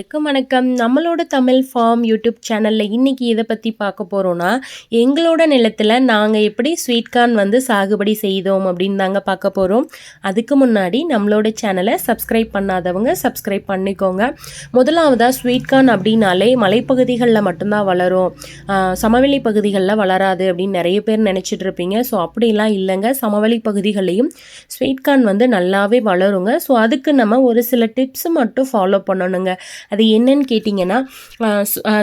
வணக்கம் வணக்கம். நம்மளோட தமிழ் ஃபார்ம் யூடியூப் சேனலில் இன்றைக்கி இதை பற்றி பார்க்க போகிறோன்னா எங்களோட நிலத்தில் நாங்கள் எப்படி ஸ்வீட் கார்ன் வந்து சாகுபடி செய்தோம் அப்படின்னு தாங்க பார்க்க போகிறோம் அதுக்கு முன்னாடி நம்மளோட சேனலை சப்ஸ்கிரைப் பண்ணாதவங்க சப்ஸ்கிரைப் பண்ணிக்கோங்க. முதலாவதாக ஸ்வீட் கார்ன் அப்படின்னாலே மலைப்பகுதிகளில் மட்டும்தான் வளரும். சமவெளி பகுதிகளில் வளராது அப்படின்னு நிறைய பேர் நினச்சிட்டு இருப்பீங்க. ஸோ அப்படிலாம் இல்லைங்க. சமவெளி பகுதிகளையும் ஸ்வீட் கார்ன் வந்து நல்லாவே வளருங்க. ஸோ அதுக்கு நம்ம ஒரு சில டிப்ஸ் மட்டும் ஃபாலோ பண்ணணுங்க. அது என்னன்னு கேட்டிங்கன்னா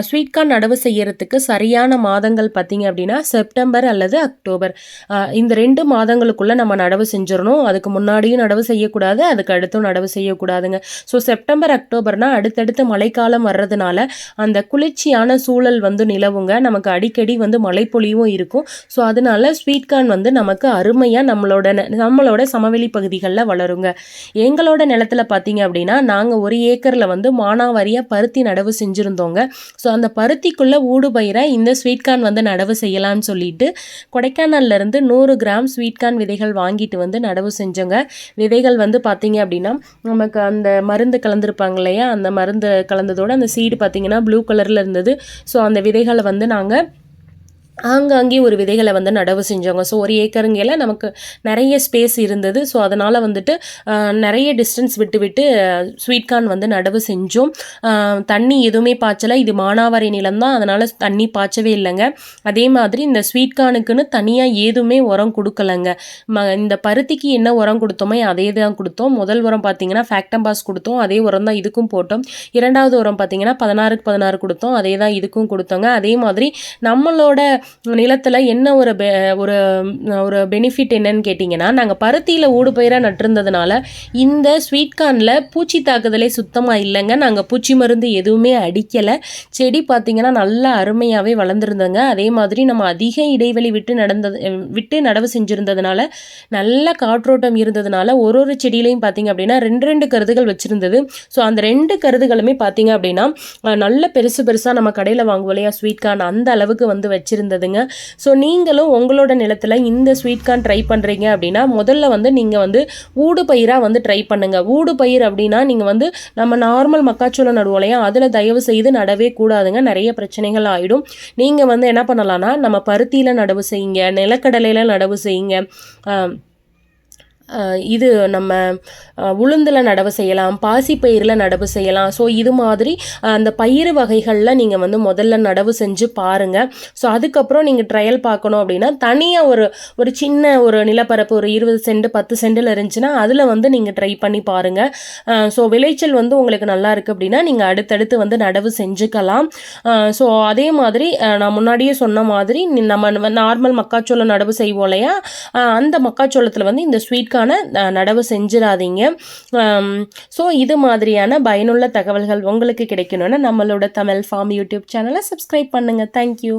ஸ்வீட்கார்ன் நடவு செய்யறதுக்கு சரியான மாதங்கள் பார்த்திங்க அப்படின்னா செப்டம்பர் அல்லது அக்டோபர். இந்த ரெண்டு மாதங்களுக்குள்ளே நம்ம நடவு செஞ்சிடணும். அதுக்கு முன்னாடியும் நடவு செய்யக்கூடாது அதுக்கு அடுத்தும் நடவு செய்யக்கூடாதுங்க. ஸோ செப்டம்பர் அக்டோபர்னால் அடுத்தடுத்து மழைக்காலம் வர்றதுனால அந்த குளிர்ச்சியான சூழல் வந்து நிலவுங்க. நமக்கு அடிக்கடி வந்து மழைப்பொழிவும் இருக்கும். ஸோ அதனால ஸ்வீட்கார்ன் வந்து நமக்கு அருமையாக நம்மளோட நம்மளோட சமவெளி பகுதிகளில் வளருங்க. எங்களோட நிலத்தில் பார்த்தீங்க அப்படின்னா நாங்கள் ஒரு ஏக்கரில் வந்து மானாவாரி வரியாக பருத்தி நடவு செஞ்சுருந்தோங்க. ஸோ அந்த பருத்திக்குள்ளே ஊடுபயிரை இந்த ஸ்வீட்கார்ன் வந்து நடவு செய்யலாம்னு சொல்லிட்டு கொடைக்கானல்லேருந்து நூறு கிராம் ஸ்வீட்கார்ன் விதைகள் வாங்கிட்டு வந்து நடவு செஞ்சோங்க. விதைகள் வந்து பார்த்திங்க அப்படின்னா நமக்கு அந்த மருந்து கலந்துருப்பாங்க இல்லையா? அந்த மருந்து கலந்ததோடு அந்த சீடு பார்த்திங்கன்னா ப்ளூ கலரில் இருந்தது. ஸோ அந்த விதைகளை வந்து நாங்கள் ஆங்காங்கே ஒரு விதைகளை வந்து நடவு செஞ்சோங்க ஸோ ஒரு ஏக்கருங்கையில் நமக்கு நிறைய ஸ்பேஸ் இருந்தது. ஸோ அதனால் வந்துட்டு நிறைய டிஸ்டன்ஸ் விட்டு விட்டு ஸ்வீட் கார்ன் வந்து நடவு செஞ்சோம். தண்ணி எதுவுமே பாய்ச்சலை. இது மானாவாரி நிலம்தான் அதனால் தண்ணி பாய்ச்சவே இல்லைங்க. அதே மாதிரி இந்த ஸ்வீட் கார்னுக்குன்னு தனியாக எதுவுமே உரம் கொடுக்கலங்க. ம இந்த பருத்திக்கு என்ன உரம் கொடுத்தோமோ அதே தான் கொடுத்தோம். முதல் உரம் பார்த்தீங்கன்னா ஃபேக்டம்பாஸ் கொடுத்தோம். அதே உரம் தான் இதுக்கும் போட்டோம். இரண்டாவது உரம் பார்த்தீங்கன்னா பதினாறுக்கு பதினாறு கொடுத்தோம். அதே தான் இதுக்கும் கொடுத்தோங்க. அதே மாதிரி நம்மளோட நிலத்தில் என்ன ஒரு பெ ஒரு ஒரு பெனிஃபிட் என்னன்னு கேட்டிங்கன்னா நாங்கள் பருத்தியில் ஊடுபயிராக நட்டிருந்ததுனால இந்த ஸ்வீட் கார்னில் பூச்சி தாக்குதலே சுத்தமாக இல்லைங்க. நாங்கள் பூச்சி மருந்து எதுவுமே அடிக்கலை. செடி பார்த்திங்கன்னா நல்லா அருமையாகவே வளர்ந்துருந்தங்க அதே மாதிரி நம்ம அதிக இடைவெளி விட்டு நடந்தது விட்டு நடவு செஞ்சுருந்ததுனால நல்ல காற்றோட்டம் இருந்ததுனால ஒரு ஒரு செடியிலையும் பார்த்திங்க அப்படின்னா ரெண்டு ரெண்டு கருதுகள் வச்சுருந்தது. ஸோ அந்த ரெண்டு கருதுகளுமே பார்த்திங்க அப்படின்னா நல்ல பெருசு பெருசாக நம்ம கடையில் வாங்குவோம் இல்லையா ஸ்வீட் கார்ன் அந்த அளவுக்கு வந்து வச்சுருந்தது. இருந்ததுங்க ஸோ நீங்களும் உங்களோட நிலத்தில் இந்த ஸ்வீட் கார்ன் ட்ரை பண்ணுறீங்க அப்படின்னா முதல்ல வந்து நீங்கள் வந்து ஊடு பயிராக வந்து ட்ரை பண்ணுங்கள் ஊடு பயிர் அப்படின்னா நீங்கள் வந்து நம்ம நார்மல் மக்காச்சோளம் நடுவோம் இல்லையா? அதில் தயவு செய்து நடவே கூடாதுங்க. நிறைய பிரச்சனைகள் ஆகிடும் நீங்கள் வந்து என்ன பண்ணலான்னா நம்ம பருத்தியில் நடவு செய்யுங்க நிலக்கடலையில் நடவு செய்யுங்க. இது நம்ம உளுந்தில் நடவு செய்யலாம் பாசி பயிரில் நடவு செய்யலாம். ஸோ இது மாதிரி அந்த பயிர் வகைகளில் நீங்கள் வந்து முதல்ல நடவு செஞ்சு பாருங்கள் ஸோ அதுக்கப்புறம் நீங்கள் ட்ரையல் பார்க்கணும் அப்படின்னா தனியாக ஒரு ஒரு சின்ன ஒரு நிலப்பரப்பு ஒரு இருபது சென்ட் பத்து சென்டில் இருந்துச்சுன்னா அதில் வந்து நீங்கள் ட்ரை பண்ணி பாருங்கள் ஸோ விளைச்சல் வந்து உங்களுக்கு நல்லா இருக்குது அப்படின்னா நீங்கள் அடுத்தடுத்து வந்து நடவு செஞ்சுக்கலாம். ஸோ அதே மாதிரி நான் முன்னாடியே சொன்ன மாதிரி நம்ம நார்மல் மக்காச்சோளம் நடவு செய்வோம் இல்லையா? அந்த மக்காச்சோளத்தில் வந்து இந்த ஸ்வீட் அதுக்கான நடவு செஞ்சிடாதீங்க. ஸோ இது மாதிரியான பயனுள்ள தகவல்கள் உங்களுக்கு கிடைக்கணும்னா நம்மளோட தமிழ் ஃபார்ம் யூடியூப் சேனலை சப்ஸ்கிரைப் பண்ணுங்கள் தேங்க்யூ